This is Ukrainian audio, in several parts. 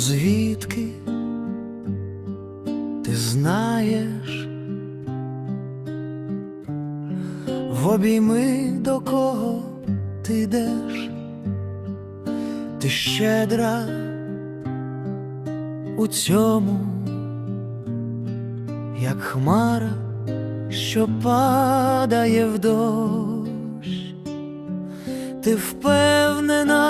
звідки ти знаєш, в обійми до кого ти йдеш, ти щедра у цьому, як хмара, що падає в дощ, ти впевнена.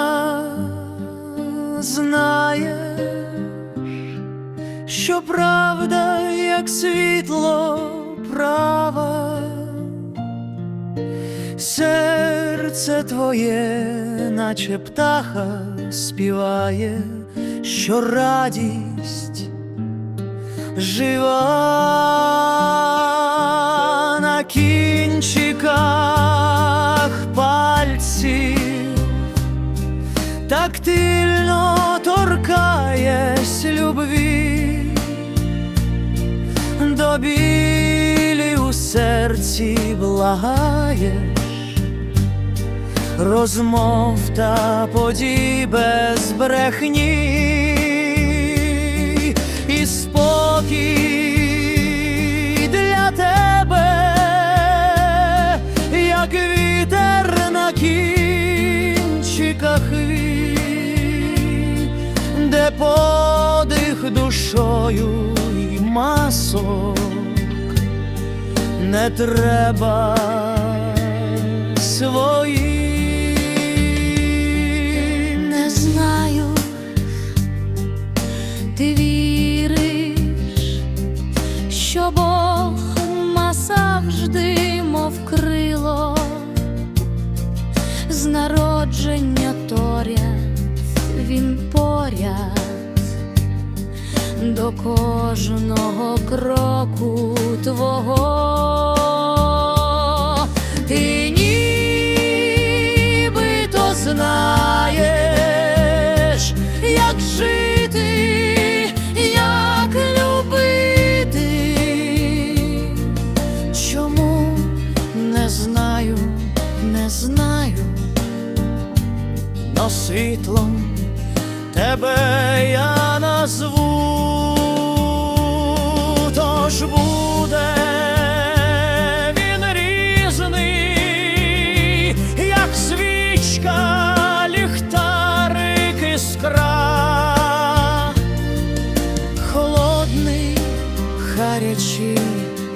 Серце твоє, наче птаха, співає, що радість жива. На кінчиках пальців, тактильно торкаєсь любві, до білі у серці благаєш, розмов та подій без брехні і спокій для тебе, як вітер на кінчиках, де подих душою і масок не треба своїм. Бог завжди, мов крило, з народження торять він поряд до кожного кроку твого. Ти нібито знаєш, як жити, знаю, не знаю, но світлом тебе я назву, тож буде він різний, як свічка, ліхтарик іскра. Холодний, гарячий,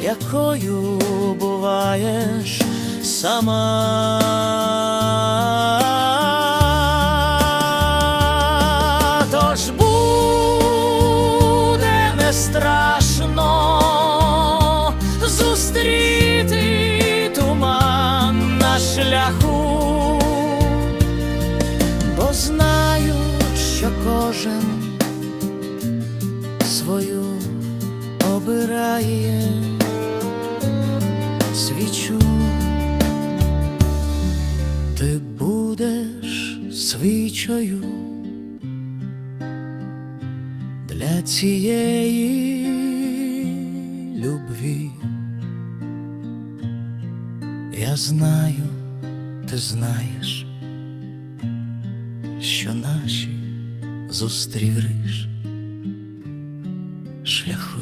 якою буваєш сама. Тож буде не страшно зустріти туман на шляху, бо знають, що кожен свою обирає свічою для цієї любві. Я знаю, ти знаєш, що наші зустріж шляху.